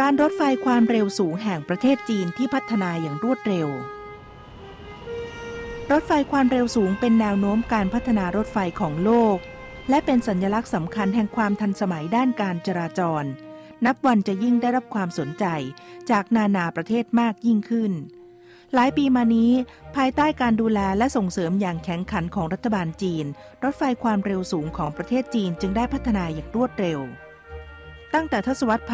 การรถไฟความเร็วสูงแห่งประเทศจีนที่พัฒนาอย่างรวดเร็ว รถไฟความเร็วสูงเป็นแนวโน้มการพัฒนารถไฟของโลก และเป็นสัญลักษณ์สำคัญแห่งความทันสมัยด้านการจราจร นับวันจะยิ่งได้รับความสนใจจากนานาประเทศมากยิ่งขึ้น หลายปีมานี้ ภายใต้การดูแลและส่งเสริมอย่างแข็งขันของรัฐบาลจีน รถไฟความเร็วสูงของประเทศจีนจึงได้พัฒนาอย่างรวดเร็ว ตั้งแต่ทศวรรษ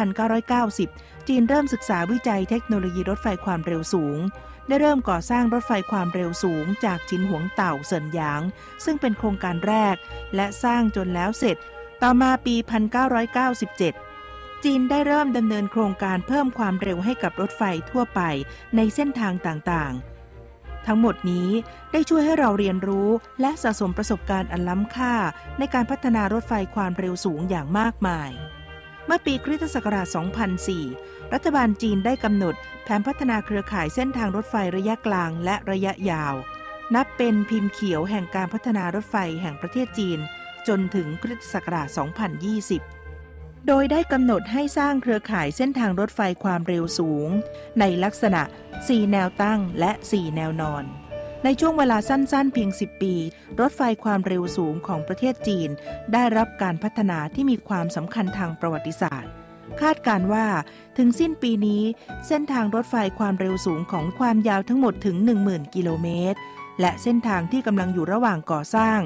1990 จีนเริ่มศึกษาวิจัยเทคโนโลยีรถไฟความเร็วสูง ได้เริ่มก่อสร้างรถไฟความเร็วสูง จากจินหวงเต่าเซินหยาง ซึ่งเป็นโครงการแรก และสร้างจนแล้วเสร็จ ต่อมาปี 1997จีนได้เริ่มดำเนินโครงการเพิ่มความเร็วให้กับรถไฟทั่วไปในเส้นทางต่างๆ ทั้งหมดนี้ได้ช่วยให้เราเรียนรู้และสะสมประสบการณ์อันล้ำค่าในการพัฒนารถไฟความเร็วสูงอย่างมากมาย เมื่อปีคริสตศักราช 2004 รัฐบาลจีนได้กำหนดแผนพัฒนาเครือข่ายเส้นทางรถไฟระยะกลางและระยะยาว นับเป็นพิมพ์เขียวแห่งการพัฒนารถไฟแห่งประเทศจีน จนถึงคริสตศักราช 2020โดยได้กำหนดให้สร้างเครือข่ายเส้นทางรถไฟความเร็วสูง ในลักษณะ 4 แนวตั้งและ 4 แนวนอน ในช่วงเวลาสั้นๆ เพียง 10 ปี รถไฟความเร็วสูงของประเทศจีน ได้รับการพัฒนาที่มีความสำคัญทางประวัติศาสตร์ คาดการว่าถึงสิ้นปีนี้ เส้นทางรถไฟความเร็วสูงของความยาวทั้งหมดถึง 10,000 กิโลเมตร และเส้นทางที่กำลังอยู่ระหว่างก่อสร้าง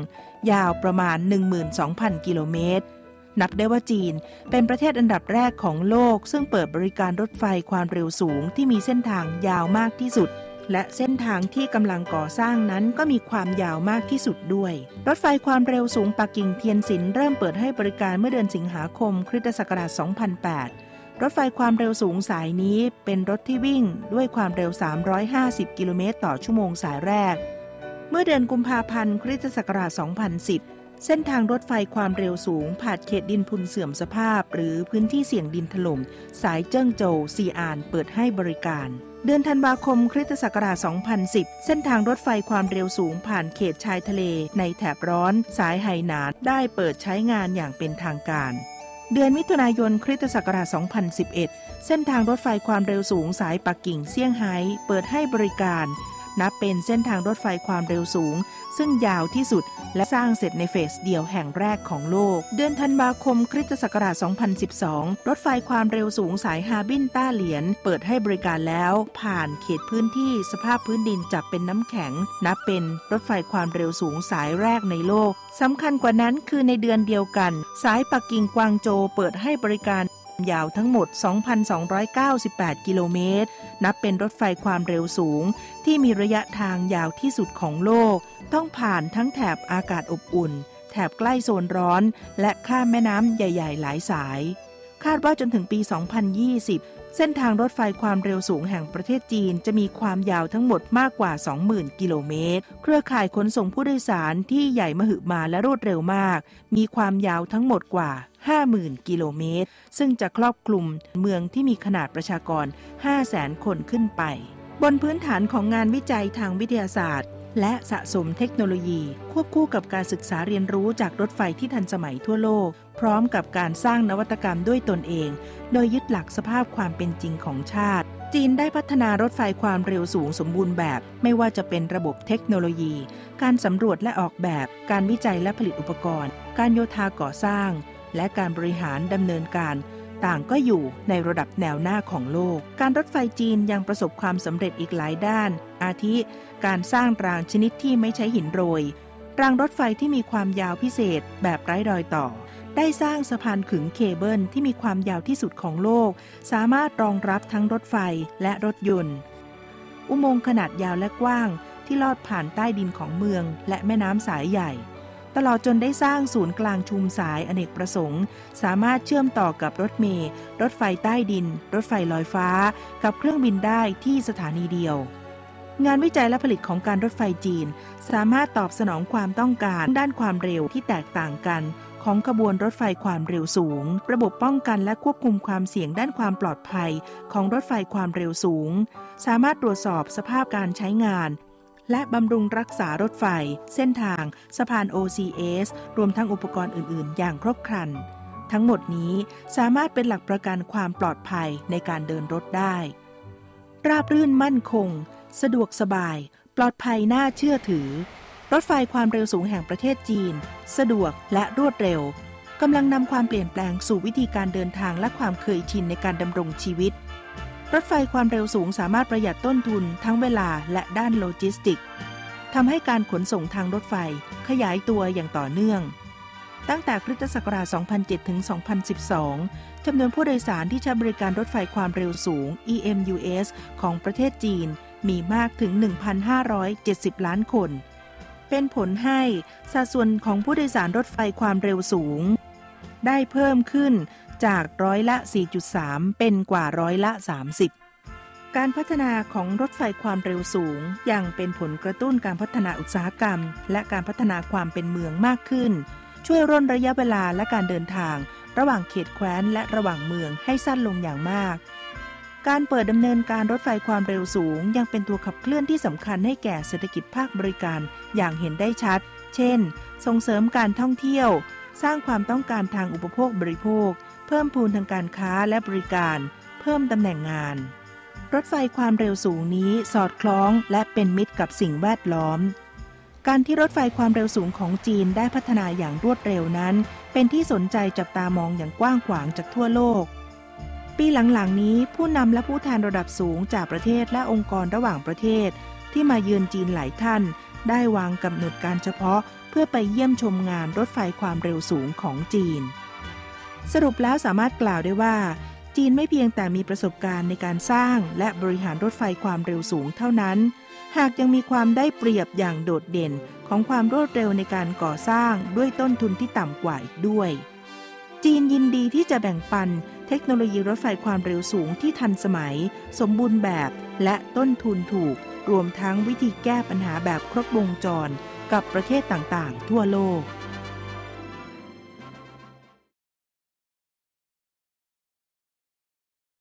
ยาวประมาณ 12,000 กิโลเมตรนับได้ว่าจีนเป็นประเทศอันดับแรกของโลก ซึ่งเปิดบริการรถไฟความเร็วสูงที่มีเส้นทางยาวมากที่สุด และเส้นทางที่กำลังก่อสร้างนั้นก็มีความยาวมากที่สุดด้วย รถไฟความเร็วสูงปักกิ่งเทียนสินเริ่มเปิดให้บริการเมื่อเดือนสิงหาคมคริสตศักราช 2008 รถไฟความเร็วสูงสายนี้เป็นรถที่วิ่งด้วยความเร็ว 350 กิโลเมตรต่อชั่วโมงสายแรก เมื่อเดือนกุมภาพันธ์คริสตศักราช 2010เส้นทางรถไฟความเร็วสูงผ่านเขตดินพุนเสื่อมสภาพ หรือพื้นที่เสี่ยงดินถล่มสายเจิ้งโจวซีอานเปิดให้บริการ เดือนธันวาคมคริสตศักราช 2010 เส้นทางรถไฟความเร็วสูงผ่านเขตชายทะเลในแถบร้อน สายไหหนานได้เปิดใช้งานอย่างเป็นทางการ เดือนมิถุนายนคริสตศักราช 2011 เส้นทางรถไฟความเร็วสูงสายปักกิ่งเซี่ยงไฮ้เปิดให้บริการ นับเป็นเส้นทางรถไฟความเร็วสูง ซึ่งยาวที่สุดและสร้างเสร็จในเฟสเดียวแห่งแรกของโลก เดือนธันวาคมคริสตศักราช 2012 รถไฟความเร็วสูงสายฮาบินต้าเหลียน เปิดให้บริการแล้ว ผ่านเขตพื้นที่สภาพพื้นดินจับเป็นน้ำแข็ง นับเป็นรถไฟความเร็วสูงสายแรกในโลกสำคัญกว่านั้นคือในเดือนเดียวกัน สายปักกิ่งกวางโจเปิดให้บริการ ยาวทั้งหมด 2,298 กิโลเมตร นับเป็นรถไฟความเร็วสูง ที่มีระยะทางยาวที่สุดของโลก ต้องผ่านทั้งแถบอากาศอบอุ่น แถบใกล้โซนร้อน และข้ามแม่น้ำใหญ่ ๆ หลายสาย คาดว่าจนถึงปี 2020 เส้นทางรถไฟความเร็วสูงแห่งประเทศจีนจะมีความยาวทั้งหมดมากกว่า 20,000 กิโลเมตร เครือข่ายขนส่งผู้โดยสารที่ใหญ่มหึมาและรวดเร็วมาก มีความยาวทั้งหมดกว่า 50,000 กิโลเมตร ซึ่งจะครอบคลุมเมืองที่มีขนาดประชากร 500,000 คนขึ้นไป บนพื้นฐานของงานวิจัยทางวิทยาศาสตร์ และสะสมเทคโนโลยี ควบคู่กับการศึกษาเรียนรู้จากรถไฟที่ทันสมัยทั่วโลก พร้อมกับการสร้างนวัตกรรมด้วยตนเอง โดยยึดหลักสภาพความเป็นจริงของชาติ จีนได้พัฒนารถไฟความเร็วสูงสมบูรณ์แบบ ไม่ว่าจะเป็นระบบเทคโนโลยี การสำรวจและออกแบบ การวิจัยและผลิตอุปกรณ์ การโยธาก่อสร้าง และการบริหารดำเนินการ ต่างก็อยู่ในระดับแนวหน้าของโลก การรถไฟจีนยังประสบความสำเร็จอีกหลายด้าน อาทิ การสร้างรางชนิดที่ไม่ใช้หินโรย รางรถไฟที่มีความยาวพิเศษแบบไร้รอยต่อ ได้สร้างสะพานขึงเคเบิลที่มีความยาวที่สุดของโลก สามารถรองรับทั้งรถไฟและรถยนต์ อุโมงค์ขนาดยาวและกว้างที่ลอดผ่านใต้ดินของเมืองและแม่น้ำสายใหญ่ ตลอดจนได้สร้างศูนย์กลางชุมสายอเนกประสงค์ สามารถเชื่อมต่อกับรถเมล์รถไฟใต้ดิน รถไฟลอยฟ้า กับเครื่องบินได้ที่สถานีเดียว งานวิจัยและผลิตของการรถไฟจีน สามารถตอบสนองความต้องการด้านความเร็วที่แตกต่างกัน ของขบวนรถไฟความเร็วสูง ระบบป้องกันและควบคุมความเสี่ยงด้านความปลอดภัย ของรถไฟความเร็วสูง สามารถตรวจสอบสภาพการใช้งาน และบำรุงรักษารถไฟ เส้นทาง สะพาน OCS รวมทั้งอุปกรณ์อื่น ๆ อย่างครบครัน ทั้งหมดนี้สามารถเป็นหลักประกันความปลอดภัยในการเดินรถได้ ราบรื่นมั่นคง สะดวกสบาย ปลอดภัยน่าเชื่อถือ รถไฟความเร็วสูงแห่งประเทศจีน สะดวกและรวดเร็วกำลังนำความเปลี่ยนแปลงสู่วิธีการเดินทางและความเคยชินในการดำรงชีวิต รถไฟความเร็วสูงสามารถประหยัดต้นทุนทั้งเวลาและด้านโลจิสติกทำให้การขนส่งทางรถไฟขยายตัวอย่างต่อเนื่อง ตั้งแต่คริสตศักราช 2007 ถึง 2012 จำนวนผู้โดยสารที่ใช้บริการรถไฟความเร็วสูง EMUS ของประเทศจีนมีมากถึง 1,570 ล้านคน เป็นผลให้สัดส่วนของผู้โดยสารรถไฟความเร็วสูง ได้เพิ่มขึ้น จากร้อยละ 4.3 เป็นกว่าร้อยละ 30 การพัฒนาของรถไฟความเร็วสูงยังเป็นผลกระตุ้นการพัฒนาอุตสาหกรรม และการพัฒนาความเป็นเมืองมากขึ้น ช่วยร่นระยะเวลาและการเดินทาง ระหว่างเขตแคว้นและระหว่างเมืองให้สั้นลงอย่างมากการเปิดดำเนินการรถไฟความเร็วสูง ยังเป็นตัวขับเคลื่อนที่สำคัญให้แก่เศรษฐกิจภาคบริการอย่างเห็นได้ชัด เช่น ส่งเสริมการท่องเที่ยว สร้างความต้องการทางอุปโภคบริโภค เพิ่มพูนทางการค้าและบริการ เพิ่มตำแหน่งงาน รถไฟความเร็วสูงนี้สอดคล้องและเป็นมิตรกับสิ่งแวดล้อม การที่รถไฟความเร็วสูงของจีนได้พัฒนาอย่างรวดเร็วนั้น เป็นที่สนใจจับตามองอย่างกว้างขวางจากทั่วโลก ปีหลังๆนี้ผู้นำและผู้แทนระดับสูงจากประเทศและองค์กรระหว่างประเทศ ที่มาเยือนจีนหลายท่าน ได้วางกำหนดการเฉพาะเพื่อไปเยี่ยมชมงานรถไฟความเร็วสูงของจีน สรุปแล้วสามารถกล่าวได้ว่า จีนไม่เพียงแต่มีประสบการณ์ในการสร้างและบริหารรถไฟความเร็วสูงเท่านั้น หากยังมีความได้เปรียบอย่างโดดเด่นของความรวดเร็วในการก่อสร้างด้วยต้นทุนที่ต่ำกว่าอีกด้วย จีนยินดีที่จะแบ่งปันเทคโนโลยีรถไฟความเร็วสูงที่ทันสมัย สมบูรณ์แบบและต้นทุนถูก รวมทั้งวิธีแก้ปัญหาแบบครบวงจร กับประเทศต่างๆ ทั่วโลก